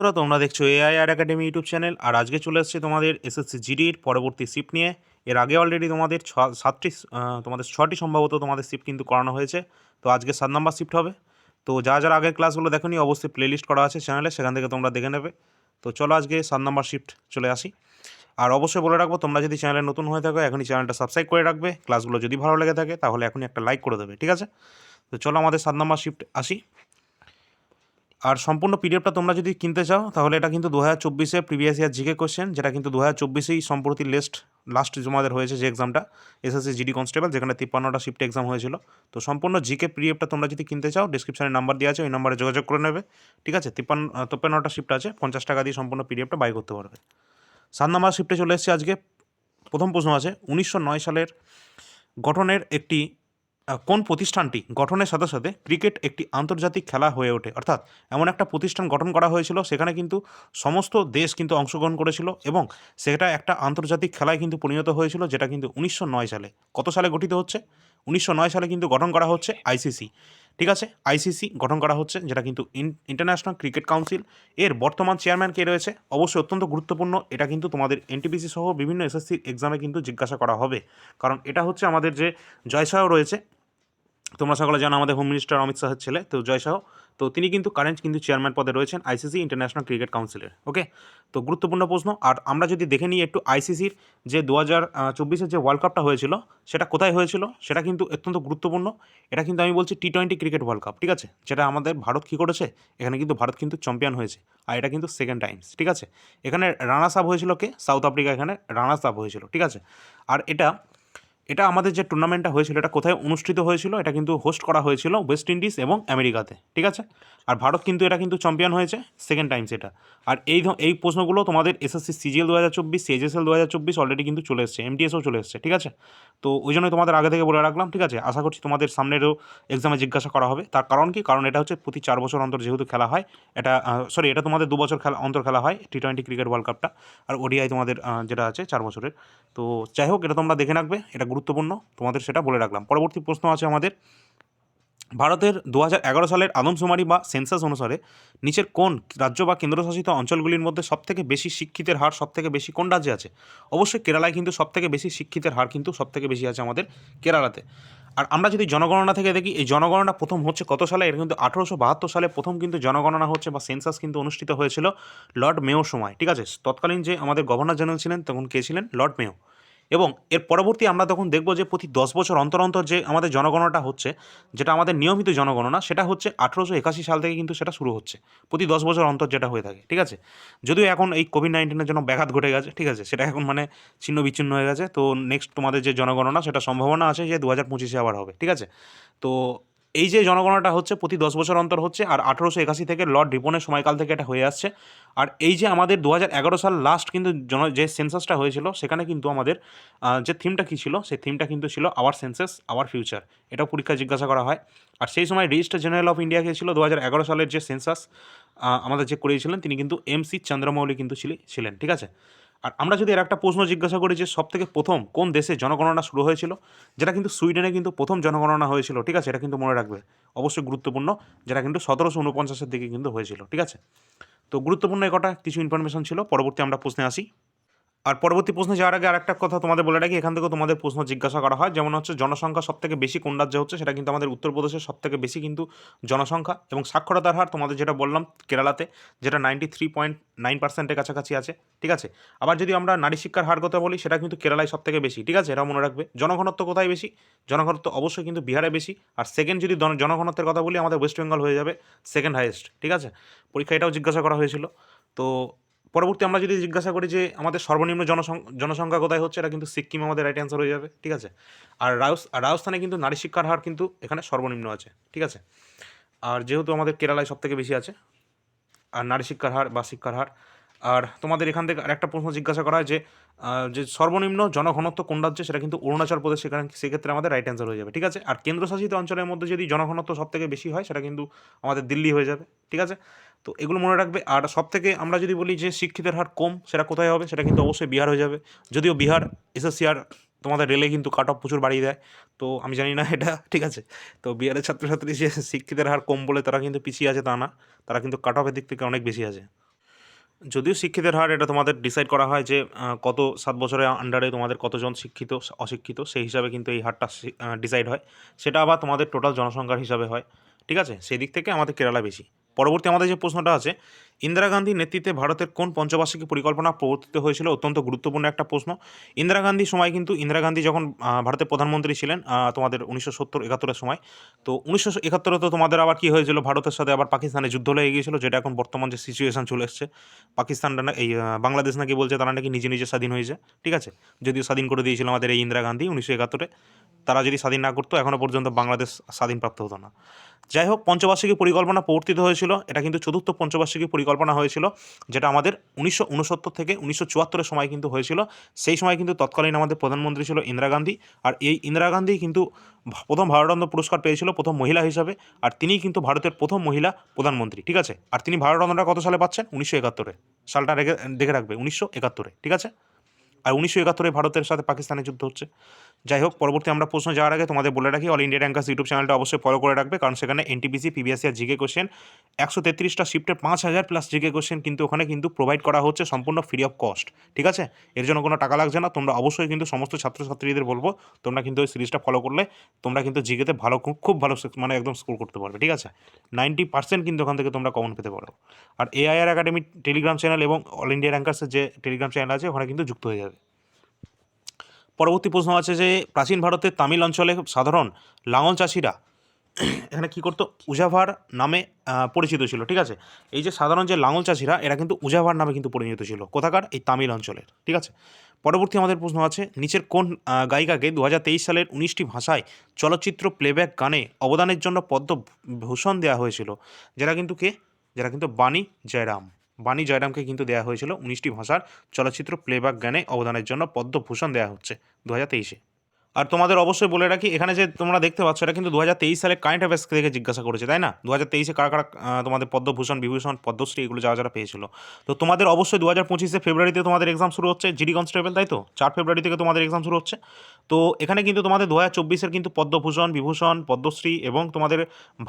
বন্ধুরা, তোমরা দেখছ এআই আর একাডেমি ইউটিউব চ্যানেল আর আজকে চলে এসেছে তোমাদের এসএসসি জিডির পরবর্তী শিফট নিয়ে। এর আগে অলরেডি তোমাদের ছ, সাতটি তোমাদের ছটি সম্ভবত তোমাদের শিফট কিন্তু করানো হয়েছে। তো আজকে সাত নাম্বার শিফট হবে। তো যারা যারা আগের ক্লাসগুলো দেখোনি, অবশ্যই প্লেলিস্ট করা আছে চ্যানেলে সেখান থেকে তোমরা দেখে নেবে। তো চলো আজকে সাত নাম্বার শিফট চলে আসি। আর অবশ্যই বলে রাখব, তোমরা যদি চ্যানেলে নতুন হয়ে থাকো, এখনই চ্যানেলটা সাবস্ক্রাইব করে রাখবে। ক্লাসগুলো যদি ভালো লেগে থাকে, তাহলে এখনই একটা লাইক করে দেবে, ঠিক আছে? তো চলো আমাদের সাত নাম্বার শিফট আসি। আর সম্পূর্ণ পিডিএফটা তোমরা যদি কিনতে চাও, তাহলে এটা কিন্তু দু হাজার চব্বিশে প্রিভিয়াস ইয়ার জিকে কোশ্চেন যেটা কিন্তু দু হাজার চব্বিশেই সম্প্রতি লেস্ট লাস্ট তোমাদের হয়েছে যে এক্সামটা এসএসসি জিডি কনস্টেবল যেখানে তিপ্পান্নটা শিফট এক্সাম হয়েছিল। তো সম্পূর্ণ জিকে পিডিএফটা তোমরা যদি কিনতে চাও ডিসক্রিপশনে নাম্বার দেওয়া আছে, ওই নাম্বারে যোগাযোগ করে নেবে। ঠিক আছে? তিপ্পান্ন তিপ্পান্নটা শিফট আছে, পঞ্চাশ টাকা দিয়ে সম্পূর্ণ পিডিএফটা বাই করতে পারবে। সাত নাম্বার শিফটে চলে এসেছে আজকে। প্রথম প্রশ্ন আছে, উনিশশো নয় সালের গঠনের একটি কোন প্রতিষ্ঠানটি গঠনের সাথে সাথে ক্রিকেট একটি আন্তর্জাতিক খেলা হয়ে ওঠে? অর্থাৎ এমন একটা প্রতিষ্ঠান গঠন করা হয়েছিল, সেখানে কিন্তু সমস্ত দেশ কিন্তু অংশগ্রহণ করেছিল এবং সেটা একটা আন্তর্জাতিক খেলায় কিন্তু পরিণত হয়েছিল, যেটা কিন্তু উনিশশো নয় সালে। কত সালে গঠিত হচ্ছে? উনিশশো নয় সালে কিন্তু গঠন করা হচ্ছে আইসিসি ঠিক আছে? আইসিসি গঠন করা হচ্ছে, যেটা কিন্তু ইন্টারন্যাশনাল ক্রিকেট কাউন্সিল। এর বর্তমান চেয়ারম্যান কে রয়েছে? অবশ্যই অত্যন্ত গুরুত্বপূর্ণ। এটা কিন্তু তোমাদের এনটিপিসি সহ বিভিন্ন এসএসসি এক্সামে কিন্তু জিজ্ঞাসা করা হবে। কারণ এটা হচ্ছে আমাদের যে জয়শাহর রয়েছে তোমরা সকলে জানো আমাদের হোম মিনিস্টার অমিত শাহের ছেলে, তো জয় শাহ। তো তিনি কিন্তু কারেন্ট কিন্তু চেয়ারম্যান পদে রয়েছেন আইসিসি ইন্টারন্যাশনাল ক্রিকেট কাউন্সিলের ওকে তো গুরুত্বপূর্ণ প্রশ্ন, আর আমরা যদি দেখে নিই একটু আইসিসির যে দু হাজার চব্বিশের যে ওয়ার্ল্ড কাপটা হয়েছিল, সেটা কোথায় হয়েছিল? সেটা কিন্তু অত্যন্ত গুরুত্বপূর্ণ। এটা কিন্তু আমি বলছি T twenty cricket world cup ঠিক আছে? যেটা আমাদের ভারত কী করেছে? এখানে কিন্তু ভারত কিন্তু চ্যাম্পিয়ন হয়েছে, আর এটা কিন্তু সেকেন্ড টাইমস ঠিক আছে? এখানে রানার্স আপ হয়েছিল কে? সাউথ আফ্রিকা এখানে রানার্স আপ হয়েছিল, ঠিক আছে? আর এটা এটা আমাদের যে টুর্নামেন্টটা হয়েছিল, এটা কোথায় অনুষ্ঠিত হয়েছিল, এটা কিন্তু হোস্ট করা হয়েছিল ওয়েস্ট ইন্ডিজ এবং আমেরিকাতে ঠিক আছে? আর ভারত কিন্তু এটা কিন্তু চ্যাম্পিয়ন হয়েছে সেকেন্ড টাইমস এটা আর এই এই প্রশ্নগুলো তোমাদের এসএসসি সিজিএল দু হাজার চব্বিশ সিএইচএসএল দু হাজার চব্বিশ অলরেডি কিন্তু চলে এসছে এমটিএসও চলে এসছে, ঠিক আছে? তো ওই জন্যই তোমাদের আগে থেকে বলে রাখলাম, ঠিক আছে? আশা করছি তোমাদের সামনেরও এক্সামে জিজ্ঞাসা করা হবে। তার কারণ কি? কারণ এটা হচ্ছে প্রতি চার বছর অন্তর যেহেতু খেলা হয়, এটা সরি এটা তোমাদের দু বছর খেলা, অন্তর খেলা হয় টি টোয়েন্টি ক্রিকেট ওয়ার্ল্ড কাপটা আর ওডিআই তোমাদের যেটা আছে, চার বছরের। তো যাই হোক, এটা তোমরা দেখে রাখবে, এটা গুরুত্বপূর্ণ, তোমাদের সেটা বলে রাখলাম। পরবর্তী প্রশ্ন আছে আমাদের। ভারতের দু সালের আদমশুমারি বা সেন্সাস অনুসারে নিচের কোন রাজ্য বা কেন্দ্রশাসিত অঞ্চলগুলির মধ্যে সবথেকে বেশি শিক্ষিতের হার, সবথেকে বেশি কোন রাজ্যে আছে? অবশ্যই কেরালায় কিন্তু সবথেকে বেশি শিক্ষিতের হার কিন্তু সবথেকে বেশি আছে আমাদের কেরালাতে। আর আমরা যদি জনগণনা থেকে দেখি, এই জনগণনা প্রথম হচ্ছে কত সালে? এটা কিন্তু আঠেরোশো বাহাত্তর সালে প্রথম কিন্তু জনগণনা হচ্ছে বা সেন্সাস কিন্তু অনুষ্ঠিত হয়েছিল লর্ড মেয়োর সময়। ঠিক আছে? তৎকালীন যে আমাদের গভর্নর জেনারেল ছিলেন, তখন কে ছিলেন? Lord Mayo. এবং এর পরবর্তী আমরা তখন দেখব যে প্রতি দশ বছর অন্তর অন্তর যে আমাদের জনগণনাটা হচ্ছে, যেটা আমাদের নিয়মিত জনগণনা, সেটা হচ্ছে আঠেরোশো একাশি সাল থেকে কিন্তু সেটা শুরু হচ্ছে। প্রতি দশ বছর অন্তর যেটা হয়ে থাকে, ঠিক আছে? যদিও এখন এই কোভিড নাইন্টিনের জন্য ব্যাঘাত ঘটে গেছে, ঠিক আছে? সেটা এখন মানে ছিন্ন বিচ্ছিন্ন হয়ে গেছে। তো নেক্সট তোমাদের যে জনগণনা, সেটা সম্ভাবনা আছে যে দু হাজার পঁচিশে আবার হবে, ঠিক আছে? তো এই যে জনগণনাটা হচ্ছে, প্রতি দশ বছর অন্তর হচ্ছে, আর আঠেরোশো একাশি থেকে লর্ড রিপনের সময়কাল থেকে এটা হয়ে আসছে। আর এই যে আমাদের দু হাজার এগারো সাল লাস্ট কিন্তু জন, যে সেন্সাসটা হয়েছিল, সেখানে কিন্তু আমাদের যে থিমটা কী ছিল, সেই থিমটা কিন্তু ছিল আওয়ার সেন্সাস আওয়ার ফিউচার এটাও পরীক্ষা জিজ্ঞাসা করা হয়। আর সেই সময় রেজিস্টার জেনারেল অফ ইন্ডিয়া ছিল দু হাজার এগারো সালের যে সেন্সাস আমাদের যে করিয়েছিলেন, তিনি কিন্তু এম সি চন্দ্রমৌলি কিন্তু ছিলি- ছিলেন, ঠিক আছে? আর আমরা যদি এর একটা প্রশ্ন জিজ্ঞাসা করি যে সব থেকে প্রথম কোন দেশে জনগণনা শুরু হয়েছিল, যেটা কিন্তু সুইডেনে কিন্তু প্রথম জনগণনা হয়েছিল, ঠিক আছে? এটা কিন্তু মনে রাখবে। অবশ্যই গুরুত্বপূর্ণ, যেটা কিন্তু সতেরোশো উনপঞ্চাশের দিকে কিন্তু হয়েছিল, ঠিক আছে? তো গুরুত্বপূর্ণ কটা, কিছু ইনফরমেশন ছিল, পরবর্তী আমরা প্রশ্নে আসি। আর পরবর্তী প্রশ্নে যাওয়ার আগে আরেকটা কথা তোমাদের বলে রাখি, এখান থেকে তোমাদের প্রশ্ন জিজ্ঞাসা করা হয়, যেমন হচ্ছে জনসংখ্যা সব থেকে বেশি কোন রাজ্যে হচ্ছে, সেটা কিন্তু আমাদের উত্তরপ্রদেশের সব থেকে বেশি কিন্তু জনসংখ্যা এবং সাক্ষরতার হার তোমাদের যেটা বললাম কেরালাতে, যেটা নাইনটি থ্রি পয়েন্ট নাইন পার্সেন্টের কাছাকাছি আছে, ঠিক আছে? আবার যদি আমরা নারী শিক্ষার হার কথা বলি, সেটা কিন্তু কেরালায় সব থেকে বেশি, ঠিক আছে? এটা মনে রাখবে। জনঘনত্ব কোথায় বেশি? জনঘনত্ব অবশ্যই কিন্তু বিহারে বেশি, আর সেকেন্ড যদি জন- জনঘনত্বের কথা বলি, আমাদের ওয়েস্ট বেঙ্গল হয়ে যাবে সেকেন্ড হাইয়েস্ট ঠিক আছে? পরীক্ষা এটাও জিজ্ঞাসা করা হয়েছিল, তো পরবর্তী আমরা যদি জিজ্ঞাসা করি যে আমাদের সর্বনিম্ন জনসং- জনসংখ্যা কোথায় হচ্ছে, এটা কিন্তু সিকিম আমাদের রাইট অ্যান্সার হয়ে যাবে, ঠিক আছে? আর রাজস আর রাজস্থানে কিন্তু নারী শিক্ষার হার কিন্তু এখানে সর্বনিম্ন আছে, ঠিক আছে? আর যেহেতু আমাদের কেরালায় সব থেকে বেশি আছে, আর নারী শিক্ষার হার বা শিক্ষার হার আর তোমাদের এখান থেকে আরেকটা প্রশ্ন জিজ্ঞাসা করা হয় যে যে সর্বনিম্ন জনঘনত্ব কোন রাজ্যে, সেটা কিন্তু অরুণাচল প্রদেশ, সেখানে সেক্ষেত্রে আমাদের রাইট অ্যান্সার হয়ে যাবে, ঠিক আছে? আর কেন্দ্রশাসিত অঞ্চলের মধ্যে যদি জনঘনত্ব সব থেকে বেশি হয়, সেটা কিন্তু আমাদের দিল্লি হয়ে যাবে, ঠিক আছে? তো এগুলো মনে রাখবে। আর সব থেকে আমরা যদি বলি যে শিক্ষিতের হার কম, সেটা কোথায় হবে? সেটা কিন্তু অবশ্যই বিহার হয়ে যাবে। যদিও বিহার এসএসসি আর তোমাদের রেলে কিন্তু কাট অফ প্রচুর বাড়িয়ে দেয়, তো আমি জানি না এটা, ঠিক আছে? তো বিহারের ছাত্রছাত্রী যে শিক্ষিতের হার কম বলে তারা কিন্তু পিছিয়ে আছে তা না, তারা কিন্তু কাট অফের দিক থেকে অনেক বেশি আছে। যদিও শিক্ষিতের হার এটা তোমাদের ডিসাইড করা হয় যে কত সাত বছরের আন্ডারে তোমাদের কতজন শিক্ষিত, অশিক্ষিত, সেই হিসাবে কিন্তু এই হারটা ডিসাইড হয়। সেটা আবার তোমাদের টোটাল জনসংখ্যার হিসাবে হয়। ঠিক আছে? সেই দিক থেকে আমাদের কেরালা বেশি। পরবর্তী আমাদের যে প্রশ্নটা আছে, ইন্দিরা গান্ধীর নেতৃত্বে ভারতের কোন পঞ্চবার্ষিকী পরিকল্পনা প্রবর্তিত হয়েছিল? অত্যন্ত গুরুত্বপূর্ণ একটা প্রশ্ন। ইন্দিরা গান্ধীর সময় কিন্তু, ইন্দিরা গান্ধী যখন ভারতের প্রধানমন্ত্রী ছিলেন তোমাদের উনিশশো সত্তর একাত্তরের সময়, তো উনিশশো একাত্তরে তো তোমাদের আবার কি হয়েছিল? ভারতের সাথে আবার পাকিস্তানে যুদ্ধ লেগে গিয়েছিল, যেটা এখন বর্তমান যে সিচুয়েশান চলে এসছে। পাকিস্তানটা না, এই বাংলাদেশ নাকি বলছে তারা নাকি নিজে নিজে স্বাধীন হয়েছে, ঠিক আছে? যদিও স্বাধীন করে দিয়েছিল আমাদের এই ইন্দিরা গান্ধী উনিশশো একাত্তরে, তারা যদি স্বাধীন না করতো এখনও পর্যন্ত বাংলাদেশ স্বাধীনপ্রাপ্ত হতো না। যাই হোক, পঞ্চবার্ষিকী পরিকল্পনা প্রবর্তিত হয়েছিল। এটা কিন্তু চতুর্থ পঞ্চবার্ষিকী পরিকল্পনা হয়েছিল, যেটা আমাদের উনিশশো উনসত্তর থেকে উনিশশো চুয়াত্তরের সময় কিন্তু হয়েছিল। সেই সময় কিন্তু তৎকালীন আমাদের প্রধানমন্ত্রী ছিল ইন্দিরা গান্ধী, আর এই ইন্দিরা গান্ধী কিন্তু প্রথম ভারতরত্ন পুরস্কার পেয়েছিল প্রথম মহিলা হিসাবে, আর তিনিই কিন্তু ভারতের প্রথম মহিলা প্রধানমন্ত্রী, ঠিক আছে? আর তিনি ভারতরত্নটা কত সালে পাচ্ছেন? উনিশশো একাত্তরে। সালটা রেখে, দেখে রাখবে, উনিশশো একাত্তরে, ঠিক আছে? আর উনিশশো একাত্তরে ভারতের সাথে পাকিস্তানের যুদ্ধ হচ্ছে। যাই হোক, পরবর্তী আমরা প্রশ্ন যাওয়ার আগে তোমাদের বলে রাখি অল ইন্ডিয়া র্যাঙ্কার্স ইউটিউব চ্যানেলটা অবশ্যই ফলো করে রাখবে, কারণ সেখানে এনটিপিসি পিবিএসসি আর জিকে কোশ্চেন একশো তেত্রিশটা শিফটে পাঁচ হাজার প্লাস জিকে কোশ্চেন কিন্তু ওখানে কিন্তু প্রোভাইড করা হচ্ছে সম্পূর্ণ ফ্রি অফ কস্ট ঠিক আছে? এর জন্য কোনো টাকা লাগছে না, তোমরা অবশ্যই কিন্তু সমস্ত ছাত্রছাত্রীদের বলব, তোমরা কিন্তু ওই সিরিজটা ফলো করলে তোমরা কিন্তু জিকেতে ভালো, খুব খুব ভালো মানে একদম স্কোর করতে পারবে, ঠিক আছে? নাইনটি পার্সেন্ট কিন্তু ওখান থেকে তোমরা কমন পেতে পারো। আর এআইআর একাডেমি টেলিগ্রাম চ্যানেল এবং অল ইন্ডিয়া র্যাঙ্কার্সের যে টেলিগ্রাম চ্যানেল আছে, ওখানে কিন্তু যুক্ত হয়ে যাবে। পরবর্তী প্রশ্ন আছে যে প্রাচীন ভারতের তামিল অঞ্চলে সাধারণ লাঙল চাষিরা এখানে কী করতো? উজাভার নামে পরিচিত ছিল, ঠিক আছে? এই যে সাধারণ যে লাঙল চাষিরা, এরা কিন্তু উজাভার নামে কিন্তু পরিচিত ছিল। কোথাকার? এই তামিল অঞ্চলের, ঠিক আছে? পরবর্তী আমাদের প্রশ্ন আছে, নিচের কোন গায়িকাকে দু হাজার তেইশ সালের উনিশটি ভাষায় চলচ্চিত্র প্লেব্যাক গানে অবদানের জন্য পদ্মভূষণ দেওয়া হয়েছিল, যারা কিন্তু কে? যারা কিন্তু বাণী জয়রাম। বাণী জয়রামকে কিন্তু দেওয়া হয়েছিল উনিশটি ভাষার চলচ্চিত্র প্লেব্যাক গানে অবদানের জন্য পদ্মভূষণ দেওয়া হচ্ছে, দু হাজার তেইশে। আর তোমাদের অবশ্যই বলে রাখি, এখানে যে তোমরা দেখতে পাচ্ছ, এটা কিন্তু দু হাজার তেইশ সালে কারেন্ট অ্যাফেয়ার্স থেকে জিজ্ঞাসা করেছে, তাই না? দু হাজার তেইশে কারা কারা তোমাদের পদ্মভূষণ, বিভূষণ, পদ্মশ্রী, এগুলো যারা যারা পেয়েছিল। তো তোমাদের অবশ্যই দু হাজার পঁচিশে ফেব্রুয়ারিতে তোমাদের এক্সাম শুরু হচ্ছে জিডি কনস্টেবল তাই তো? চার ফেব্রুয়ারি থেকে তোমাদের এক্সাম শুরু হচ্ছে। তো এখানে কিন্তু তোমাদের দু হাজার চব্বিশের কিন্তু পদ্মভূষণ, বিভূষণ, পদ্মশ্রী এবং তোমাদের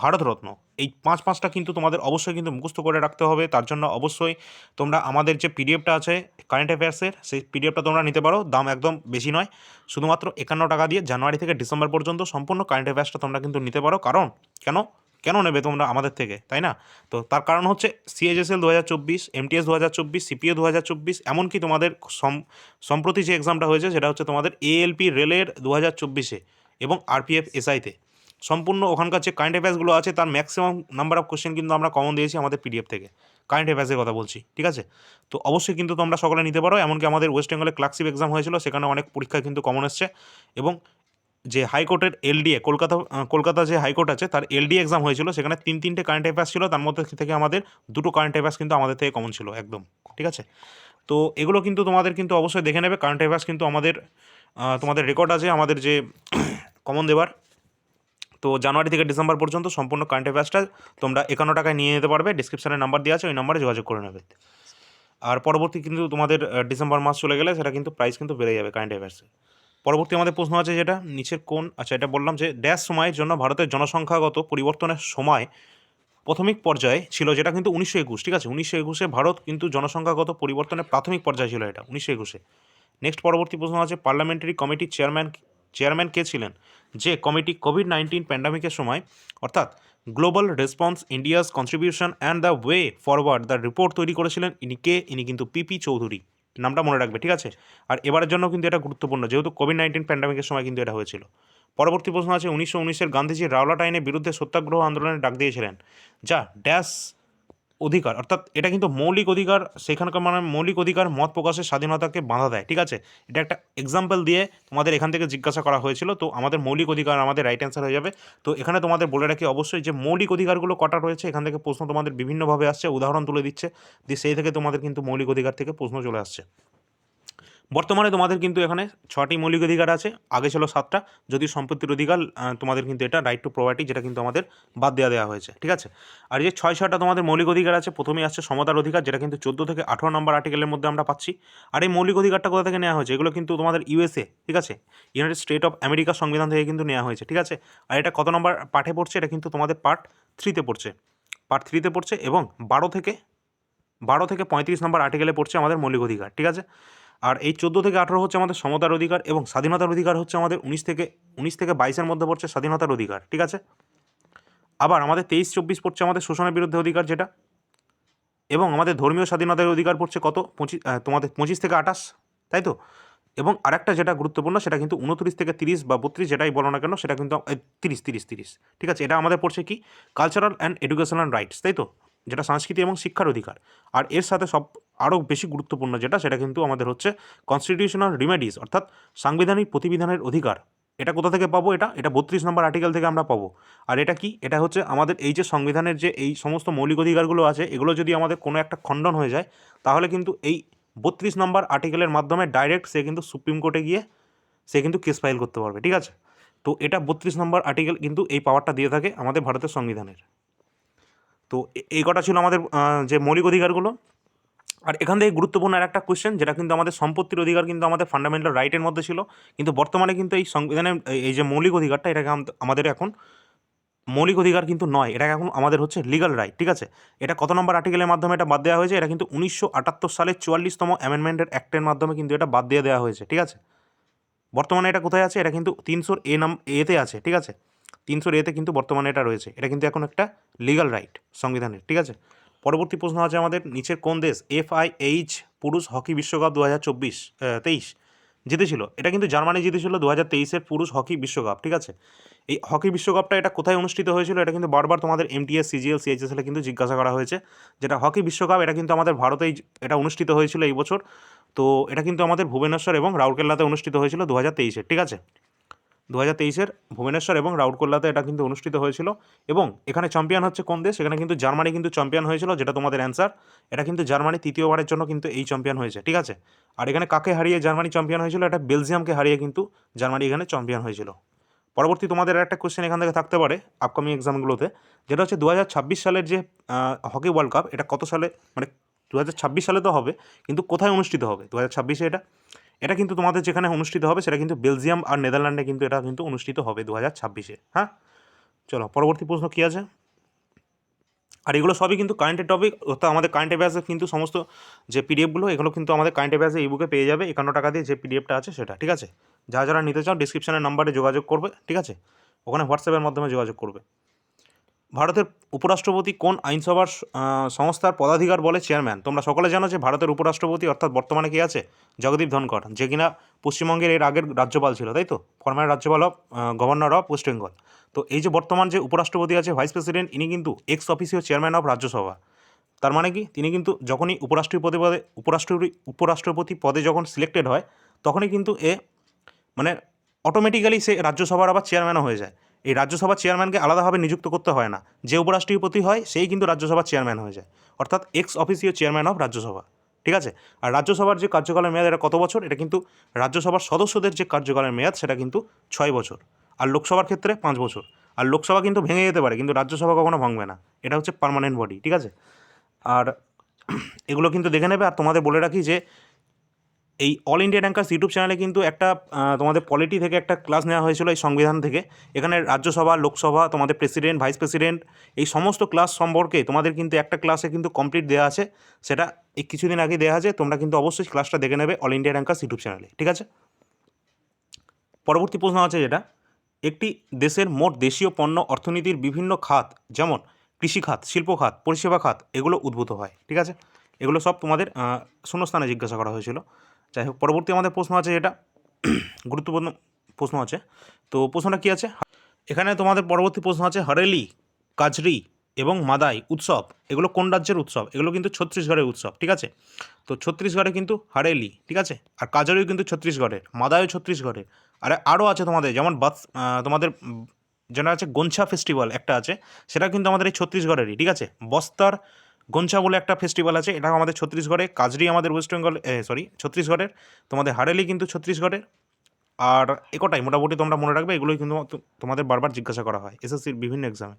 ভারতরত্ন, এই পাঁচ পাঁচটা কিন্তু তোমাদের অবশ্যই কিন্তু মুখস্থ করে রাখতে হবে। তার জন্য অবশ্যই তোমরা আমাদের যে পিডিএফটা আছে কারেন্ট অ্যাফেয়ার্সের সেই পিডিএফটা তোমরা নিতে পারো। দাম একদম বেশি নয়। শুধুমাত্র একান্ন দিয়ে জানুয়ারি থেকে ডিসেম্বর পর্যন্ত সম্পূর্ণ কারেন্ট অ্যাফেয়ার্সটা তোমরা কিন্তু নিতে পারো। কারণ, কেন? কেন নেবে তোমরা আমাদের থেকে, তাই না? তো তার কারণ হচ্ছে সিএইচএসএল দু হাজার চব্বিশ এমটিএস দু হাজার চব্বিশ সিপিএ দু হাজার চব্বিশ, এমনকি তোমাদের সম- সম্প্রতি যে এক্সামটা হয়েছে সেটা হচ্ছে তোমাদের এএলপি রেলের দু হাজার চব্বিশে এবং আরপিএফ এসআইতে সম্পূর্ণ ওখানকার যে কারেন্ট অ্যাফেয়ার্সগুলো আছে তার ম্যাক্সিমাম নাম্বার অফ কোশ্চেন কিন্তু আমরা কমন দিয়েছি আমাদের পিডিএফ থেকে। কারেন্ট অ্যাফেয়ার্সের কথা বলছি, ঠিক আছে? তো অবশ্যই কিন্তু তোমরা সকলে নিতে পারো, এমনকি আমাদের ওয়েস্ট বেঙ্গলে ক্লার্কশিপ এক্সাম হয়েছিল সেখানে অনেক পরীক্ষা কিন্তু কমন এসছে। এবং যে হাইকোর্টের এলডিএ কলকাতা কলকাতা যে হাইকোর্ট আছে, তার এলডি এক্সাম হয়েছিল, সেখানে তিন তিনটে কারেন্ট অ্যাফেয়ার্স ছিল, তার মধ্যে থেকে আমাদের দুটো কারেন্ট অ্যাফেয়ার্স কিন্তু আমাদের থেকে কমন ছিল, একদম, ঠিক আছে? তো এগুলো কিন্তু তোমাদের কিন্তু অবশ্যই দেখে নেবে কারেন্ট অ্যাফেয়ার্স কিন্তু আমাদের তোমাদের রেকর্ড আছে, আমাদের যে কমন দেওয়ার তো জানুয়ারি থেকে ডিসেম্বর পর্যন্ত সম্পূর্ণ কারেন্ট অ্যাফেয়ার্সটা তোমরা একান্ন টাকায় নিয়ে নিতে পারবে। ডিসক্রিপশানে নাম্বার দেওয়া আছে, ওই নাম্বারে যোগাযোগ করে নেবে। আর পরবর্তী কিন্তু তোমাদের ডিসেম্বর মাস চলে গেলে সেটা কিন্তু প্রাইস কিন্তু বেড়ে যাবে কারেন্ট অ্যাফেয়ার্সে পরবর্তী আমাদের প্রশ্ন আছে যেটা, নিচের কোন আচ্ছা এটা বললাম যে ড্যাশ সময়ের জন্য ভারতের জনসংখ্যাগত পরিবর্তনের সময় প্রাথমিক পর্যায়ে ছিল যেটা কিন্তু উনিশশো একুশ, ঠিক আছে? উনিশশো একুশে ভারত কিন্তু জনসংখ্যাগত পরিবর্তনের প্রাথমিক পর্যায়ে ছিল এটা, উনিশশো একুশে। নেক্সট পরবর্তী প্রশ্ন আছে পার্লামেন্টারি কমিটির চেয়ারম্যান চেয়ারম্যান কে ছিলেন? যে কমিটি কোভিড নাইন্টিন প্যান্ডামিকের সময়, অর্থাৎ global response India's contribution and the way forward the report তৈরি করেছিলেন, ইনি কে? ইনি কিন্তু পিপি চৌধুরী। নামটা মনে রাখবে, ঠিক আছে? আর এবারের জন্য কিন্তু এটা গুরুত্বপূর্ণ, যেহেতু কোভিড নাইন্টিন প্যান্ডামিকের সময় কিন্তু এটা হয়েছিল। পরবর্তী প্রশ্ন আছে, উনিশশো উনিশের গান্ধীজি রাওলাট আইনের বিরুদ্ধে সত্যাগ্রহ আন্দোলনে ডাক দিয়েছিলেন, যা ড্যাশ অধিকার, অর্থাৎ এটা কিন্তু মৌলিক অধিকার, সেখানকার মানে মৌলিক অধিকার, মত প্রকাশের স্বাধীনতাকে বাধা দেয়, ঠিক আছে? এটা একটা এক্সাম্পল দিয়ে তোমাদের এখান থেকে জিজ্ঞাসা করা হয়েছিল, তো আমাদের মৌলিক অধিকার আমাদের রাইট অ্যান্সার হয়ে যাবে। তো এখানে তোমাদের বলে রাখি অবশ্যই যে মৌলিক অধিকারগুলো কটা রয়েছে, এখান থেকে প্রশ্ন তোমাদের বিভিন্নভাবে আসছে, উদাহরণ তুলে দিচ্ছে, দিয়ে সেই থেকে তোমাদের কিন্তু মৌলিক অধিকার থেকে প্রশ্ন চলে আসছে। বর্তমানে তোমাদের কিন্তু এখানে ছটি মৌলিক অধিকার আছে, আগে ছিল সাতটা যদি সম্পত্তির অধিকার তোমাদের কিন্তু এটা রাইট টু প্রপার্টি যেটা কিন্তু আমাদের বাদ দেওয়া দেওয়া হয়েছে, ঠিক আছে? আর যে ছয় ছয়টা তোমাদের মৌলিক অধিকার আছে, প্রথমেই আসছে সমতার অধিকার, যেটা কিন্তু চোদ্দ থেকে আঠারো নম্বর আর্টিকেলের মধ্যে আমরা পাচ্ছি। আর এই মৌলিক অধিকারটা কোথা থেকে নেওয়া হয়েছে? এগুলো কিন্তু তোমাদের ইউএসএ ঠিক আছে? ইউনাইটেড স্টেট অফ আমেরিকার সংবিধান থেকে কিন্তু নেওয়া হয়েছে, ঠিক আছে? আর এটা কত নম্বর পাঠে পড়ছে? এটা কিন্তু তোমাদের পার্ট থ্রিতে পড়ছে পার্ট থ্রিতে পড়ছে এবং বারো থেকে বারো থেকে পঁয়ত্রিশ নম্বর আর্টিকেলে পড়ছে আমাদের মৌলিক অধিকার, ঠিক আছে? আর এই চোদ্দ থেকে আঠেরো হচ্ছে আমাদের সমতার অধিকার এবং স্বাধীনতার অধিকার হচ্ছে আমাদের উনিশ থেকে উনিশ থেকে বাইশের মধ্যে পড়ছে স্বাধীনতার অধিকার, ঠিক আছে? আবার আমাদের তেইশ, চব্বিশ পড়ছে আমাদের শোষণের বিরুদ্ধে অধিকার যেটা, এবং আমাদের ধর্মীয় স্বাধীনতার অধিকার পড়ছে কত? পঁচিশ তোমাদের পঁচিশ থেকে আঠাশ, তাই তো? এবং আরেকটা যেটা গুরুত্বপূর্ণ, সেটা কিন্তু উনত্রিশ থেকে তিরিশ বা বত্রিশ যেটাই বলো না কেন, সেটা কিন্তু তিরিশ তিরিশ তিরিশ, ঠিক আছে? এটা আমাদের পড়ছে কি? কালচারাল অ্যান্ড এডুকেশনাল রাইটস তাই তো? যেটা সংস্কৃতি এবং শিক্ষার অধিকার। আর এর সাথে সব, আরও বেশি গুরুত্বপূর্ণ যেটা, সেটা কিন্তু আমাদের হচ্ছে কনস্টিটিউশনাল রিমেডিস অর্থাৎ সাংবিধানিক প্রতিবিধানের অধিকার। এটা কোথা থেকে পাবো এটা? এটা বত্রিশ নম্বর আর্টিকেল থেকে আমরা পাবো। আর এটা কি? এটা হচ্ছে আমাদের এই যে সংবিধানের যে এই সমস্ত মৌলিক অধিকারগুলো আছে, এগুলো যদি আমাদের কোনো একটা খণ্ডন হয়ে যায়, তাহলে কিন্তু এই বত্রিশ নম্বর আর্টিকেলের মাধ্যমে ডাইরেক্ট সে কিন্তু সুপ্রিম কোর্টে গিয়ে সে কিন্তু কেস ফাইল করতে পারবে, ঠিক আছে? তো এটা বত্রিশ নম্বর আর্টিকেল কিন্তু এই পাওয়ারটা দিয়ে থাকে আমাদের ভারতের সংবিধানের। তো এই কটা ছিল আমাদের যে মৌলিক অধিকারগুলো। আর এখান থেকে গুরুত্বপূর্ণ আর একটা কোয়েশ্চেন যেটা কিন্তু আমাদের সম্পত্তির অধিকার কিন্তু আমাদের ফান্ডামেন্টাল রাইটের মধ্যে ছিল। কিন্তু বর্তমানে কিন্তু এই সংবিধানের এই- যে মৌলিক অধিকারটা, এটাকে আম- আমাদের এখন মৌলিক অধিকার কিন্তু নয় এটা এখন আমাদের হচ্ছে লিগাল রাইট ঠিক আছে? এটা কত নম্বর আর্টিকেলের মাধ্যমে এটা বাদ দেওয়া হয়েছে? এটা কিন্তু উনিশশো আটাত্তর সালের চুয়াল্লিশতম অ্যামেন্ডমেন্টের অ্যাক্টের মাধ্যমে কিন্তু এটা বাদ দিয়ে দেওয়া হয়েছে, ঠিক আছে? বর্তমানে এটা কোথায় আছে? এটা কিন্তু তিনশোর এ নাম এতে আছে, ঠিক আছে? তিনশোর এতে কিন্তু বর্তমানে এটা রয়েছে। এটা কিন্তু এখন একটা লিগাল রাইট সংবিধানের, ঠিক আছে? পরবর্তী প্রশ্ন আছে আমাদের, নিচের কোন দেশ এফ আই এইচ পুরুষ হকি বিশ্বকাপ দু হাজার চব্বিশ তেইশ জিতেছিল? এটা কিন্তু জার্মানি জিতেছিল দু হাজার তেইশের পুরুষ হকি বিশ্বকাপ, ঠিক আছে? এই হকি বিশ্বকাপটা এটা কোথায় অনুষ্ঠিত হয়েছিল? এটা কিন্তু বারবার তোমাদের এমটিএস সিজিএল সিএইচএসএলে কিন্তু জিজ্ঞাসা করা হয়েছে। যেটা হকি বিশ্বকাপ, এটা কিন্তু আমাদের ভারতেই এটা অনুষ্ঠিত হয়েছিল এই বছর। তো এটা কিন্তু আমাদের ভুবনেশ্বর এবং রাউরকেল্লাতে অনুষ্ঠিত হয়েছিল দু হাজার তেইশে, ঠিক আছে? দু হাজার তেইশের ভুবনেশ্বর এবং রাউরকেল্লাতে এটা কিন্তু অনুষ্ঠিত হয়েছিল। এবং এখানে চ্যাম্পিয়ন হচ্ছে কোন দেশ? এখানে কিন্তু জার্মানি কিন্তু চ্যাম্পিয়ন হয়েছিল, যেটা তোমাদের অ্যান্সার এটা কিন্তু জার্মানি তৃতীয়বারের জন্য কিন্তু এই চ্যাম্পিয়ন হয়েছে, ঠিক আছে? আর এখানে কাকে হারিয়ে জার্মানি চ্যাম্পিয়ন হয়েছিল? এটা বেলজিয়ামকে হারিয়ে কিন্তু জার্মানি এখানে চ্যাম্পিয়ন হয়েছিল। পরবর্তী তোমাদের একটা কোশ্চেন এখান থেকে থাকতে পারে আপকামিং এক্সামগুলোতে যেটা হচ্ছে দু হাজার ছাব্বিশ সালের যে হকি ওয়ার্ল্ড কাপ এটা কত সালে? মানে দু হাজার ছাব্বিশ সালে তো হবে, কিন্তু কোথায় অনুষ্ঠিত হবে? দু হাজার ছাব্বিশে এটা। এটা কিন্তু তোমাদের যেখানে অনুষ্ঠিত হবে, সেটা কিন্তু বেলজিয়াম আর নেদারল্যান্ডে কিন্তু এটা কিন্তু অনুষ্ঠিত হবে দু হাজার ছাব্বিশে হ্যাঁ? চলো, পরবর্তী প্রশ্ন কী আছে? আর এগুলো সবই কিন্তু কারেন্টের টপিক অর্থাৎ আমাদের কারেন্ট অ্যাফেয়ার্সের কিন্তু সমস্ত যে পিডিএফগুলো এগুলো কিন্তু আমাদের কারেন্ট অ্যাফেয়ার্সে এই বুকে পেয়ে যাবে, একান্ন টাকা দিয়ে যে পিডিএফটা আছে সেটা, ঠিক আছে? যারা যারা নিতে চাও ডিসক্রিপশনের নাম্বারে যোগাযোগ করবে, ঠিক আছে? ওখানে হোয়াটসঅ্যাপের মাধ্যমে যোগাযোগ করবে। ভারতের উপরাষ্ট্রপতি কোন আইনসভার সংস্থার পদাধিকার বলে চেয়ারম্যান? তোমরা সকলে জানো যে ভারতের উপরাষ্ট্রপতি অর্থাৎ বর্তমানে কে আছে? জগদীপ ধনকর যে কিনা পশ্চিমবঙ্গের এর আগের রাজ্যপাল ছিল, তাই তো? ফর্মার রাজ্যপাল of governor of West Bengal. তো এই যে বর্তমান যে উপরাষ্ট্রপতি আছে, ভাইস প্রেসিডেন্ট, ইনি কিন্তু ex officio chairman of Rajya Sabha. তার মানে কি? তিনি কিন্তু যখনই উপরাষ্ট্রপতি পদে উপরাষ্ট্রপতি উপরাষ্ট্রপতি পদে যখন সিলেক্টেড হয়, তখনই কিন্তু এ মানে অটোমেটিক্যালি সে রাজ্যসভার আবার চেয়ারম্যানও হয়ে যায়। এই রাজ্যসভার চেয়ারম্যানকে আলাদাভাবে নিযুক্ত করতে হয় না। যে উপরাষ্ট্রপতি হয়, সেই কিন্তু রাজ্যসভার চেয়ারম্যান হয়ে যায়। অর্থাৎ ex officio chairman of Rajya Sabha. ঠিক আছে? আর রাজ্যসভার যে কার্যকালের মেয়াদ, এটা কত বছর? এটা কিন্তু রাজ্যসভার সদস্যদের যে কার্যকালের মেয়াদ, সেটা কিন্তু ছয় বছর। আর লোকসভার ক্ষেত্রে পাঁচ বছর। আর লোকসভা কিন্তু ভেঙে যেতে পারে, কিন্তু রাজ্যসভা কখনো ভাঙবে না। এটা হচ্ছে পার্মানেন্ট বডি ঠিক আছে? আর এগুলো কিন্তু দেখে নেবে। আর তোমাদের বলে রাখি যে এই অল ইন্ডিয়া র্যাঙ্কার্স ইউটিউব চ্যানেলে কিন্তু একটা তোমাদের পলিটি থেকে একটা ক্লাস নেওয়া হয়েছিল এই সংবিধান থেকে। এখানে রাজ্যসভা, লোকসভা, তোমাদের প্রেসিডেন্ট ভাইস প্রেসিডেন্ট এই সমস্ত ক্লাস সম্পর্কে তোমাদের কিন্তু একটা ক্লাসে কিন্তু কমপ্লিট দেওয়া আছে। সেটা এই কিছুদিন আগে দেওয়া আছে, তোমরা কিন্তু অবশ্যই ক্লাসটা দেখে নেবে অল ইন্ডিয়া র্যাঙ্কার্স ইউটিউব চ্যানেলে ঠিক আছে? পরবর্তী প্রশ্ন আছে যেটা, একটি দেশের মোট দেশীয় পণ্য অর্থনীতির বিভিন্ন খাত, যেমন কৃষি খাত, শিল্প খাত, পরিষেবা খাত, এগুলো উদ্ভূত হয়, ঠিক আছে? এগুলো সব তোমাদের শূন্যস্থানে জিজ্ঞাসা করা হয়েছিল। যাই হোক পরবর্তী আমাদের প্রশ্ন আছে যেটা। গুরুত্বপূর্ণ প্রশ্ন আছে। তো প্রশ্নটা কী আছে? এখানে তোমাদের পরবর্তী প্রশ্ন আছে, হরেলি, কাজরি এবং মাদাই উৎসব, এগুলো কোন রাজ্যের উৎসব? এগুলো কিন্তু ছত্তিশগড়ের উৎসব, ঠিক আছে? তো ছত্তিশগড়ে কিন্তু হারেলি, ঠিক আছে? আর কাজারিও কিন্তু ছত্তিশগড়ের, মাদাইও ছত্তিশগড়ের। আর আরও আছে তোমাদের, যেমন বাস তোমাদের যেটা আছে গোঞ্ছা ফেস্টিভ্যাল একটা আছে, সেটা কিন্তু আমাদের এই ছত্তিশগড়েরই, ঠিক আছে? বস্তার গোঞ্চা বলে একটা ফেস্টিভ্যাল আছে এটা আমাদের ছত্তিশগড়ে, কাজরি আমাদের ওয়েস্ট বেঙ্গল সরি ছত্তিশগড়ের, তোমাদের হারেলি কিন্তু ছত্তিশগড়ের। আর একটাই মোটামুটি তোমরা মনে রাখবে, এগুলোই কিন্তু তোমাদের বারবার জিজ্ঞাসা করা হয় এসএসসির বিভিন্ন এক্সামে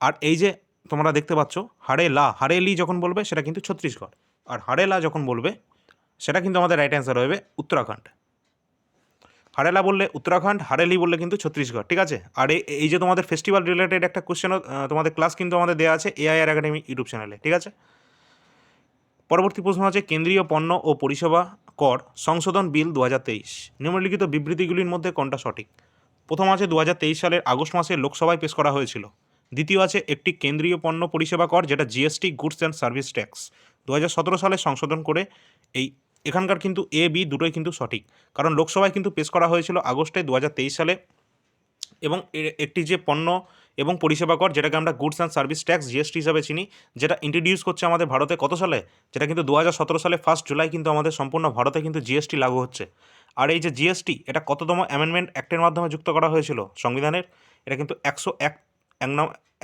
আর এই যে তোমরা দেখতে পাচ্ছ, হারেলা, হারেলি যখন বলবে, সেটা কিন্তু ছত্তিশগড়। আর হারেলা যখন বলবে, সেটা কিন্তু আমাদের রাইট অ্যান্সার হবে উত্তরাখণ্ড। হারেলা বললে উত্তরাখণ্ড, হারেলি বললে কিন্তু ছত্তিশগড়, ঠিক আছে? আর এই- যে তোমাদের ফেস্টিভ্যাল রিলেটেড একটা কোশ্চেনও তোমাদের ক্লাস কিন্তু আমাদের দেওয়া আছে এআইআর একাডেমি ইউটিউব চ্যানেলে ঠিক আছে? পরবর্তী প্রশ্ন আছে, কেন্দ্রীয় পণ্য ও পরিষেবা কর সংশোধন বিল দু হাজার তেইশ, নিম্নলিখিত বিবৃতিগুলির মধ্যে কোনটা সঠিক? প্রথম আছে দু হাজার তেইশ সালের আগস্ট মাসে লোকসভায় পেশ করা হয়েছিল। দ্বিতীয় আছে, একটি কেন্দ্রীয় পণ্য পরিষেবা কর, যেটা GST goods and service tax দু হাজার সতেরো সালে সংশোধন করে এই এখানকার কিন্তু এ বি দুটোই কিন্তু সঠিক। কারণ লোকসভায় কিন্তু পেশ করা হয়েছিল আগস্টে দু হাজার তেইশ সালে এবং একটি যে পণ্য এবং পরিষেবা কর যেটাকে আমরা goods and service tax GST হিসাবে চিনি, যেটা ইন্ট্রোডিউস করছে আমাদের ভারতে কত সালে? যেটা কিন্তু দু হাজার সতেরো সালে ফার্স্ট জুলাই কিন্তু আমাদের সম্পূর্ণ ভারতে কিন্তু জিএসটি লাগু হচ্ছে। আর এই যে জিএসটি এটা কততম অ্যামেন্ডমেন্ট অ্যাক্টের মাধ্যমে যুক্ত করা হয়েছিল সংবিধানের? এটা কিন্তু একশো এক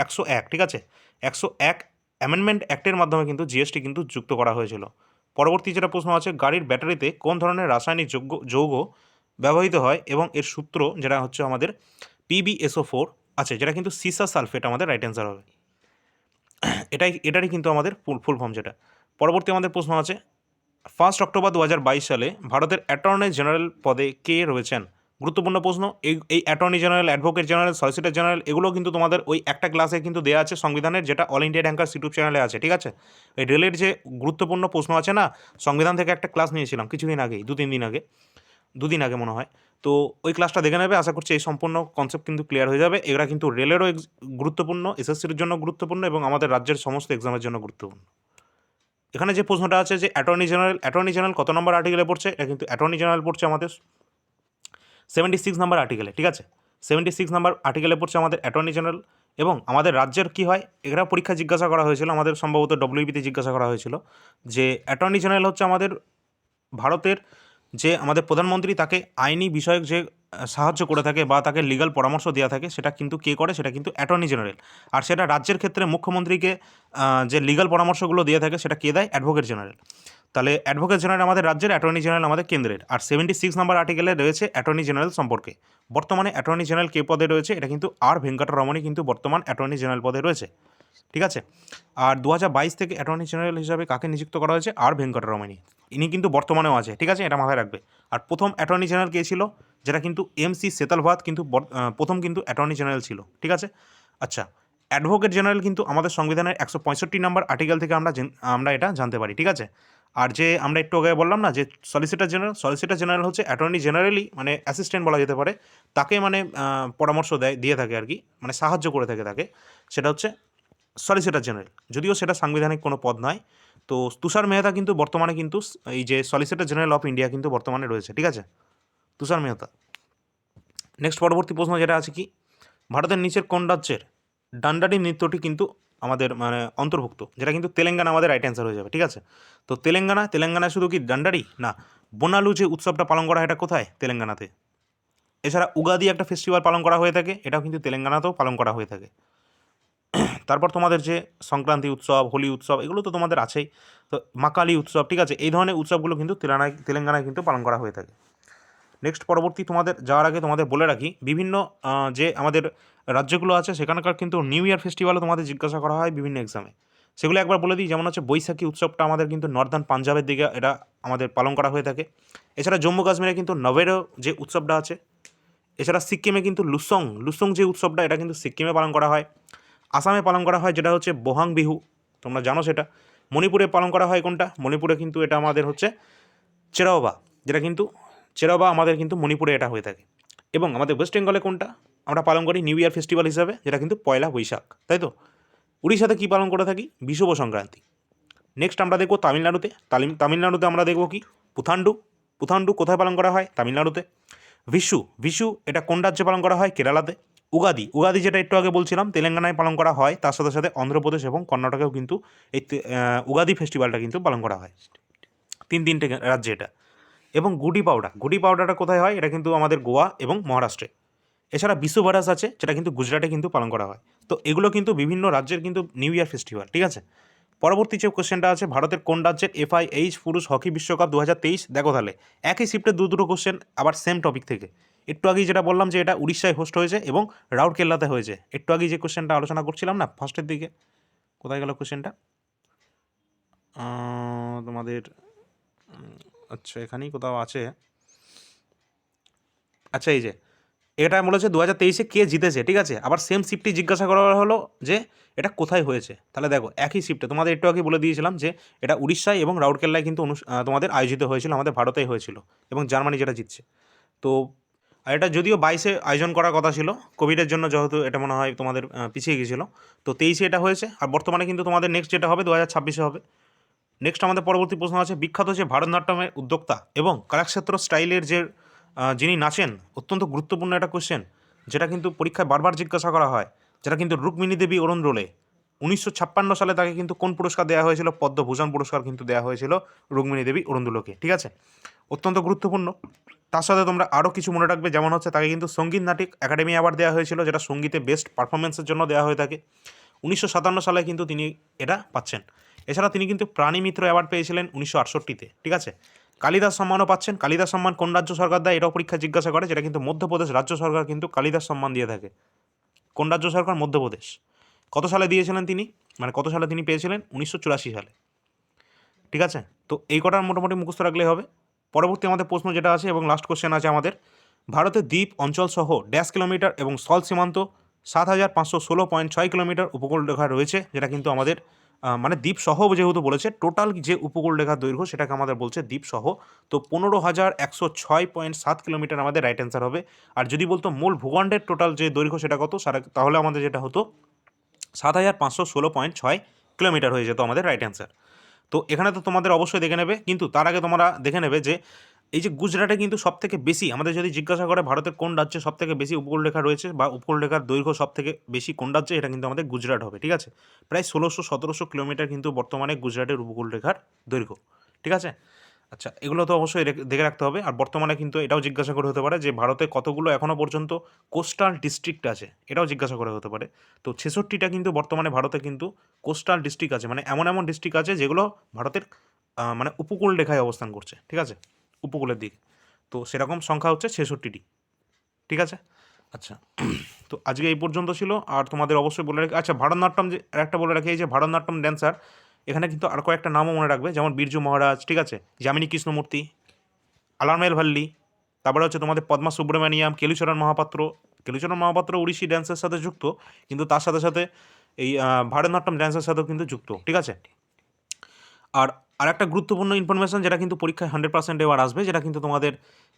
একশো এক, ঠিক আছে? একশো এক অ্যামেন্ডমেন্ট অ্যাক্টের মাধ্যমে কিন্তু জিএসটি কিন্তু যুক্ত করা হয়েছিল। পরবর্তী যেটা প্রশ্ন আছে, গাড়ির ব্যাটারিতে কোন ধরনের রাসায়নিক যৌগ যৌগ ব্যবহৃত হয় এবং এর সূত্র যেটা হচ্ছে আমাদের পিবিএসও ফোর আছে, যেটা কিন্তু সিসা সালফেট আমাদের রাইট অ্যান্সার হবে। এটাই, এটারই কিন্তু আমাদের ফুল ফুল ফর্ম যেটা। পরবর্তী আমাদের প্রশ্ন আছে ফার্স্ট অক্টোবর দু হাজার বাইশ সালে ভারতের অ্যাটর্নি জেনারেল পদে কে রয়েছেন? গুরুত্বপূর্ণ প্রশ্ন। এই এই attorney general advocate general solicitor general এগুলো কিন্তু তোমাদের ওই একটা ক্লাসে কিন্তু দেওয়া আছে সংবিধানের, যেটা অল ইন্ডিয়া র্যাঙ্কার ইউটিউব চ্যানেলে আছে, ঠিক আছে? এই রেলের যে গুরুত্বপূর্ণ প্রশ্ন আছে না, সংবিধান থেকে একটা ক্লাস নিয়েছিলাম কিছুদিন আগেই দু তিন দিন আগে দুদিন আগে মনে হয়। তো ওই ক্লাসটা দেখে নেবে, আশা করছি এই সম্পূর্ণ কনসেপ্ট কিন্তু ক্লিয়ার হয়ে যাবে। এরা কিন্তু রেলেরও গুরুত্বপূর্ণ এসএসসির জন্য গুরুত্বপূর্ণ এবং আমাদের রাজ্যের সমস্ত এক্সামের জন্য গুরুত্বপূর্ণ। এখানে যে প্রশ্নটা আছে যে অ্যাটর্নি জেনারেল অ্যাটর্নি জেনারেল কত নম্বর আর্টিকেলে পড়ছে, এটা কিন্তু অ্যাটর্নি জেনারেল পড়ছে আমাদের সেভেন্টি সিক্স নাম্বার আর্টিকেলে ঠিক আছে? সেভেন্টি সিক্স নাম্বার আর্টিকেলে পড়ছে আমাদের অ্যাটর্নি জেনারেল এবং আমাদের রাজ্যের কি হয়? এরা পরীক্ষা জিজ্ঞাসা করা হয়েছিল, আমাদের সম্ভবত ডব্লিউবিতে জিজ্ঞাসা করা হয়েছিল যে অ্যাটর্নি জেনারেল হচ্ছে আমাদের ভারতের যে আমাদের প্রধানমন্ত্রী, তাকে আইনি বিষয়ক যে সাহায্য করে থাকে বা তাকে লিগাল পরামর্শ দেওয়া থাকে, সেটা কিন্তু কে করে? সেটা কিন্তু অ্যাটর্নি জেনারেল আর সেটা রাজ্যের ক্ষেত্রে মুখ্যমন্ত্রীকে যে লিগাল পরামর্শগুলো দিয়ে থাকে, সেটা কে দেয়? অ্যাডভোকেট জেনারেল তাহলে অ্যাডভোকেট জেনারেল আমাদের রাজ্যের অ্যাটর্নি জেনারেল আমাদের কেন্দ্রের। আর সেভেন্টি সিক্স নাম্বার আর্টিকেলে রয়েছে অ্যাটর্নি জেনারেল সম্পর্কে। বর্তমানে অ্যাটর্নি জেনারেল কে পদে রয়েছে? এটা কিন্তু আর ভেঙ্কটরমণি কিন্তু বর্তমান অ্যাটর্নি জেনারেল পদে রয়েছে। ঠিক আছে? আর দু থেকে অ্যাটর্নি জেনারেল হিসাবে কাকে নিযুক্ত করা হয়েছে? আর ভেঙ্কটরমণি ইনি কিন্তু বর্তমানেও আছে। ঠিক আছে? এটা মাথায় রাখবে। আর প্রথম অ্যাটর্নি জেনারেল কে ছিল? যেটা কিন্তু এম সি সেতালভাত কিন্তু প্রথম কিন্তু অ্যাটর্নি জেনারেল ছিল। ঠিক আছে? আচ্ছা অ্যাডভোকেট জেনারেল কিন্তু আমাদের সংবিধানের একশো পঁয়ষট্টি নাম্বার আর্টিকেল থেকে আমরা আমরা এটা জানতে পারি। ঠিক আছে? আর যে আমরা একটু আগে বললাম না যে সলিসিটর জেনারেল সলিসিটর জেনারেল হচ্ছে অ্যাটর্নি জেনারেলই মানে অ্যাসিস্ট্যান্ট বলা যেতে পারে। তাকে মানে পরামর্শ দেয়, দিয়ে থাকে আর কি মানে সাহায্য করে থাকে তাকে। সেটা হচ্ছে সলিসিটর জেনারেল যদিও সেটা সাংবিধানিক কোনো পদ নয়, তো তুষার মেহতা কিন্তু বর্তমানে কিন্তু এই যে সলিসিটর জেনারেল অফ ইন্ডিয়া কিন্তু বর্তমানে রয়েছে, ঠিক আছে? তুষার মেহতা। নেক্সট পরবর্তী প্রশ্ন যেটা আছে কি? ভারতের নিচের কোন রাজ্যের ডান্ডাডি নৃত্যটি কিন্তু আমাদের মানে অন্তর্ভুক্ত, যেটা কিন্তু তেলেঙ্গানা আমাদের রাইট অ্যান্সার হয়ে যাবে, ঠিক আছে? তো তেলেঙ্গানা তেলেঙ্গানায় শুধু কি ডান্ডাডি না, বোনালু যে উৎসবটা পালন করা হয় এটা কোথায়? তেলেঙ্গানাতে। এছাড়া উগাদি একটা ফেস্টিভ্যাল পালন করা হয়ে থাকে, এটাও কিন্তু তেলেঙ্গানাতেও পালন করা হয়ে থাকে। তারপর তোমাদের যে সংক্রান্তি উৎসব, হোলি উৎসব, এগুলো তো তোমাদের আছেই। তো মাকালি উৎসব, ঠিক আছে? এই ধরনের উৎসবগুলো কিন্তু তেলেঙ্গানায় তেলেঙ্গানায় কিন্তু পালন করা হয়ে থাকে। নেক্সট পরবর্তী তোমাদের, যাওয়ার আগে তোমাদের বলে রাখি, বিভিন্ন যে আমাদের রাজ্যগুলো আছে, সেখানকার কিন্তু নিউ ইয়ার ফেস্টিভ্যালও তোমাদের জিজ্ঞাসা করা হয় বিভিন্ন এক্সামে সেগুলো একবার বলে দিই, যেমন হচ্ছে বৈশাখী উৎসবটা আমাদের কিন্তু নর্দার্ন পাঞ্জাবের দিকে এটা আমাদের পালন করা হয়ে থাকে। এছাড়া জম্মু কাশ্মীরে কিন্তু নভেরও যে উৎসবটা আছে, এছাড়া সিকিমে কিন্তু লুসং লুসং যে উৎসবটা, এটা কিন্তু সিকিমে পালন করা হয়। আসামে পালন করা হয়, যেটা হচ্ছে বোহাং বিহু তোমরা জানো সেটা। মণিপুরে পালন করা হয় কোনটা? মণিপুরে কিন্তু এটা আমাদের হচ্ছে চেরাওবা যেটা কিন্তু চেরাওবা আমাদের কিন্তু মণিপুরে এটা হয়ে থাকে। এবং আমাদের ওয়েস্ট বেঙ্গলে কোনটা? আমরা পালন করি নিউ ইয়ার ফেস্টিভ্যাল হিসাবে, যেটা কিন্তু পয়লা বৈশাখ, তাই তো? উড়িষ্যাতে কী পালন করে থাকি? বিশুভ সংক্রান্তি। নেক্সট আমরা দেখব তামিলনাড়ুতে। তামিল তামিলনাড়ুতে আমরা দেখব কি? পুথান্ডু। পুথান্ডু কোথায় পালন করা হয়? তামিলনাড়ুতে। ভিশু ভিশু এটা কোন রাজ্যে পালন করা হয়? কেরালাতে। উগাদি। উগাদি যেটা একটু আগে বলছিলাম, তেলেঙ্গানায় পালন করা হয়, তার সাথে সাথে অন্ধ্রপ্রদেশ এবং কর্ণাটকেও কিন্তু এই উগাদি ফেস্টিভ্যালটা কিন্তু পালন করা হয়। তিন তিনটে রাজ্যে এটা। এবং গুডি পাউডা গুডি পাউডাটা কোথায় হয়? এটা কিন্তু আমাদের গোয়া এবং মহারাষ্ট্রে। এছাড়া বিশ্বভারাস আছে, যেটা কিন্তু গুজরাটে কিন্তু পালন করা হয়। তো এগুলো কিন্তু বিভিন্ন রাজ্যের কিন্তু নিউ ইয়ার ফেস্টিভ্যাল ঠিক আছে? পরবর্তী যে কোশ্চেনটা আছে, ভারতের কোন রাজ্যের এফআইএইচ পুরুষ হকি বিশ্বকাপ দু হাজার তেইশ? দেখো তাহলে, একই শিফটে দু দুটো কোশ্চেন, আবার সেম টপিক থেকে। একটু আগেই যেটা বললাম যে এটা উড়িষ্যায় হোস্ট হয়েছে এবং রাউরকেল্লাতে হয়েছে। একটু আগেই যে কোশ্চেনটা আলোচনা করছিলাম না, ফার্স্টের দিকে। কোথায় গেল কোশ্চেনটা? তোমাদের আচ্ছা এখানেই কোথাও আছে। আচ্ছা এই যে, এটা বলেছে দু হাজার তেইশে কে জিতেছে, ঠিক আছে? আবার সেম শিফটটি জিজ্ঞাসা করা হলো যে এটা কোথায় হয়েছে? তাহলে দেখো, একই শিফটে তোমাদের একটু আগে বলে দিয়েছিলাম যে এটা উড়িষ্যায় এবং রাউরকেল্লায় কিন্তু তোমাদের আয়োজিত হয়েছিল, আমাদের ভারতেই হয়েছিল এবং জার্মানি যেটা জিতছে। তো, আর এটা যদিও বাইশে আয়োজন করার কথা ছিল, কোভিডের জন্য যেহেতু এটা মনে হয় তোমাদের পিছিয়ে গিয়েছিল, তো তেইশে এটা হয়েছে, আর বর্তমানে কিন্তু তোমাদের নেক্সট যেটা হবে দু হাজার ছাব্বিশে হবে। নেক্সট আমাদের পরবর্তী প্রশ্ন আছে, বিখ্যাত যে ভারতনাট্যমের উদ্যোক্তা এবং কলাক্ষেত্র স্টাইলের যে যিনি নাচেন, অত্যন্ত গুরুত্বপূর্ণ একটা কোয়েশ্চেন যেটা কিন্তু পরীক্ষায় বারবার জিজ্ঞাসা করা হয়, যেটা কিন্তু রুক্মিণী দেবী অরুণ রোলে উনিশশো ছাপ্পান্ন সালে তাকে কিন্তু কোন পুরস্কার দেওয়া হয়েছিল? পদ্মভূষণ পুরস্কার কিন্তু দেওয়া হয়েছিল রুক্মিণী দেবী অরুণদুলোকে ঠিক আছে? অত্যন্ত গুরুত্বপূর্ণ। তার সাথে তোমরা আরও কিছু মনে রাখবে, যেমন হচ্ছে তাকে কিন্তু সংগীত নাটক একাডেমি অ্যাওয়ার্ড দেওয়া হয়েছিল, যেটা সঙ্গীতে বেস্ট পারফরমেন্সের জন্য দেওয়া হয়ে থাকে। উনিশশো সাতান্ন সালে কিন্তু তিনি এটা পাচ্ছেন। এছাড়া তিনি কিন্তু প্রাণী মিত্র অ্যাওয়ার্ড পেয়েছিলেন উনিশশো আটষট্টিতে, ঠিক আছে? কালিদাস সম্মানও পাচ্ছেন। কালিদাস সম্মান কোন রাজ্য সরকার দেয় এটাও পরীক্ষা জিজ্ঞাসা করে, যেটা কিন্তু মধ্যপ্রদেশ রাজ্য সরকার কিন্তু কালিদাস সম্মান দিয়ে থাকে। কোন রাজ্য সরকার? মধ্যপ্রদেশ। কত সালে দিয়েছিলেন তিনি? মানে কত সালে তিনি পেয়েছিলেন? উনিশশো চুরাশি সালে। ঠিক আছে? তো এই কটার মোটামুটি মুখস্থ রাখলেই হবে। পরবর্তী আমাদের প্রশ্ন যেটা আছে এবং লাস্ট কোশ্চেন আছে আমাদের, ভারতের দ্বীপ অঞ্চল সহ ড্যাশ কিলোমিটার এবং স্থল সীমান্ত সাত হাজার পাঁচশো ষোলো পয়েন্ট ছয় কিলোমিটার উপকূল রেখা রয়েছে, যেটা কিন্তু আমাদের মানে দ্বীপ সহ যেহেতু বলেছে টোটাল যে উপকূল রেখার দৈর্ঘ্য সেটাকে আমাদের বলছে দ্বীপ সহ তো পনেরো হাজার একশো ছয় পয়েন্ট সাত কিলোমিটার আমাদের রাইট অ্যান্সার হবে। আর যদি বলতো মূল ভূখণ্ডের টোটাল যে দৈর্ঘ্য সেটা কত, সারা- তাহলে আমাদের যেটা হতো, সাত হাজার পাঁচশো ষোলো পয়েন্ট ছয় কিলোমিটার হয়ে যেত আমাদের রাইট অ্যান্সার তো এখানে তো তোমাদের অবশ্যই দেখে নেবে, কিন্তু তার আগে তোমরা দেখে নেবে যে এই যে গুজরাটে কিন্তু সব থেকে বেশি, আমাদের যদি জিজ্ঞাসা করে ভারতের কোন রাজ্যে সব থেকে বেশি উপকূল রেখা রয়েছে বা উপকূল রেখার দৈর্ঘ্য সব থেকে বেশি কোন রাজ্যে, এটা কিন্তু আমাদের গুজরাট হবে, ঠিক আছে? প্রায় ষোলোশো, সতেরোশো কিলোমিটার কিন্তু বর্তমানে গুজরাটের উপকূল রেখার দৈর্ঘ্য, ঠিক আছে? আচ্ছা এগুলো তো অবশ্যই দেখে রাখতে হবে। আর বর্তমানে কিন্তু এটাও জিজ্ঞাসা করে হতে পারে যে ভারতে কতগুলো এখনও পর্যন্ত কোস্টাল ডিস্ট্রিক্ট আছে, এটাও জিজ্ঞাসা করে হতে পারে। তো ছেষট্টিটা কিন্তু বর্তমানে ভারতে কিন্তু কোস্টাল ডিস্ট্রিক্ট আছে মানে এমন এমন ডিস্ট্রিক্ট আছে যেগুলো ভারতের মানে উপকূল রেখায় অবস্থান করছে, ঠিক আছে? উপকূলের দিকে। তো সেরকম সংখ্যা হচ্ছে ছেষট্টিটি। ঠিক আছে? আচ্ছা তো আজকে এই পর্যন্ত ছিল। আর তোমাদের অবশ্যই বলে রাখি আচ্ছা ভারতনাট্যম যে একটা বলে রাখি, এই যে ভারতনাট্যম ড্যান্সার এখানে কিন্তু আর কয়েকটা নামও মনে রাখবে, যেমন বীরজু মহারাজ, ঠিক আছে? যামিনী কৃষ্ণমূর্তি আলারমেল ভাল্লি, তারপরে হচ্ছে তোমাদের পদ্মা সুব্রমণিয়াম, কেলুচরণ মহাপাত্র। কেলুচরণ মহাপাত্র উড়িষ্যি ড্যান্সের সাথে যুক্ত, কিন্তু তার সাথে সাথে এই ভারতনাট্যম ড্যান্সের সাথেও কিন্তু যুক্ত, ঠিক আছে? আর আরেকটা গুরুত্বপূর্ণ ইনফরমেশন যেটা কিন্তু পরীক্ষায় হান্ড্রেড পার্সেন্ট এবার আসবে, যেটা কিন্তু তোমাদের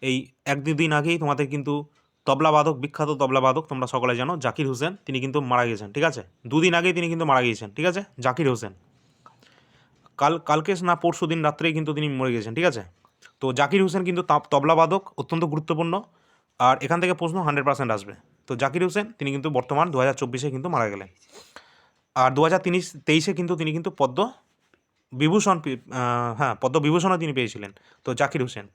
এই এক দুদিন আগেই তোমাদের কিন্তু তবলাবাদক বিখ্যাত তবলাবাদক তোমরা সকলে জানো, জাকির হোসেন, তিনি কিন্তু মারা গিয়েছেন, ঠিক আছে? দুদিন আগেই তিনি কিন্তু মারা গিয়েছেন, ঠিক আছে? জাকির হোসেন। কাল, কালকে না পরশু দিন রাত্রেই কিন্তু তিনি মরে গেছেন ঠিক আছে? তো জাকির হোসেন কিন্তু তবলাবাদক অত্যন্ত গুরুত্বপূর্ণ। আর এখান থেকে প্রশ্ন হান্ড্রেড পার্সেন্ট আসবে। তো জাকির হোসেন, তিনি কিন্তু বর্তমান দু হাজার চব্বিশে কিন্তু মারা গেলেন। আর দু হাজার তেইশে কিন্তু তিনি কিন্তু পদ্ম বিভূষণ হ্যাঁ পদ্ম বিভূষণও তিনি পেয়েছিলেন, তো জাকির হোসেন।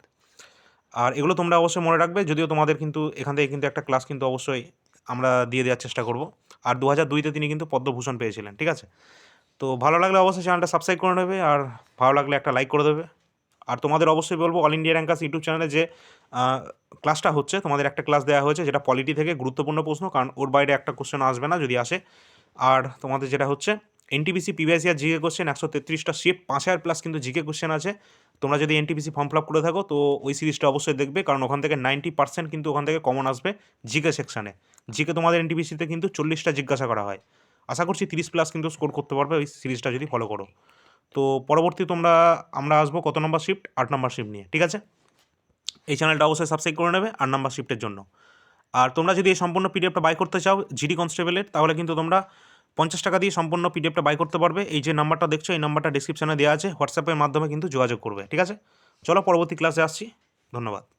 আর এগুলো তোমরা অবশ্যই মনে রাখবে, যদিও তোমাদের কিন্তু এখান থেকে কিন্তু একটা ক্লাস কিন্তু অবশ্যই আমরা দিয়ে দেওয়ার চেষ্টা করব। আর দু হাজার দুইতে তিনি কিন্তু পদ্মভূষণ পেয়েছিলেন, ঠিক আছে? তো ভালো লাগলে অবশ্যই চ্যানেলটা সাবস্ক্রাইব করে নেবে, আর ভালো লাগলে একটা লাইক করে দেবে। আর তোমাদের অবশ্যই বলব, অল ইন্ডিয়া র্যাঙ্কাস ইউটিউব চ্যানেলে যে ক্লাসটা হচ্ছে, তোমাদের একটা ক্লাস দেওয়া হয়েছে, যেটা পলিটি থেকে গুরুত্বপূর্ণ প্রশ্ন, কারণ ওর বাইরে একটা কোশ্চেন আসবে না যদি আসে। আর তোমাদের যেটা হচ্ছে এনটিপিসি পিবিএসি আর জিকে কোশ্চেন একশো তেত্রিশটা শিফট পাঁচ হাজার প্লাস কিন্তু জিকে কোশ্চেন আছে। তোমরা যদি এনটিপিসি ফর্ম ফিল আপ করে থাকো, তো ওই সিরিজটা অবশ্যই দেখবে, কারণ ওখান থেকে নাইনটি পার্সেন্ট কিন্তু ওখান থেকে কমন আসবে জিকে সেকশানে জিকে তোমাদের এনটিপিসিতে কিন্তু চল্লিশটা জিজ্ঞাসা করা হয়। আশা করছি তিরিশ প্লাস কিন্তু স্কোর করতে পারবে ওই সিরিজটা যদি ফলো করো। তো পরবর্তী তোমরা, আমরা আসব কত নম্বর শিফট আট নম্বর শিফট নিয়ে, ঠিক আছে? এই চ্যানেলটা অবশ্যই সাবস্ক্রাইব করে নেবে আট নম্বর শিফটের জন্য। আর তোমরা যদি এই সম্পূর্ণ পিডিএফটা বাই করতে চাও জিডি কনস্টেবলের তাহলে কিন্তু তোমরা পঞ্চাশ টাকা দিয়ে সম্পূর্ণ পিডিএফটা বাই করতে পারবে। এই যে নাম্বারটা দেখছ, এই নাম্বারটা ডিসক্রিপশনে দেওয়া আছে। হোয়াটসঅ্যাপের মাধ্যমে কিন্তু যোগাযোগ করবে। ঠিক আছে? চলো পরবর্তী ক্লাসে আসছি। ধন্যবাদ।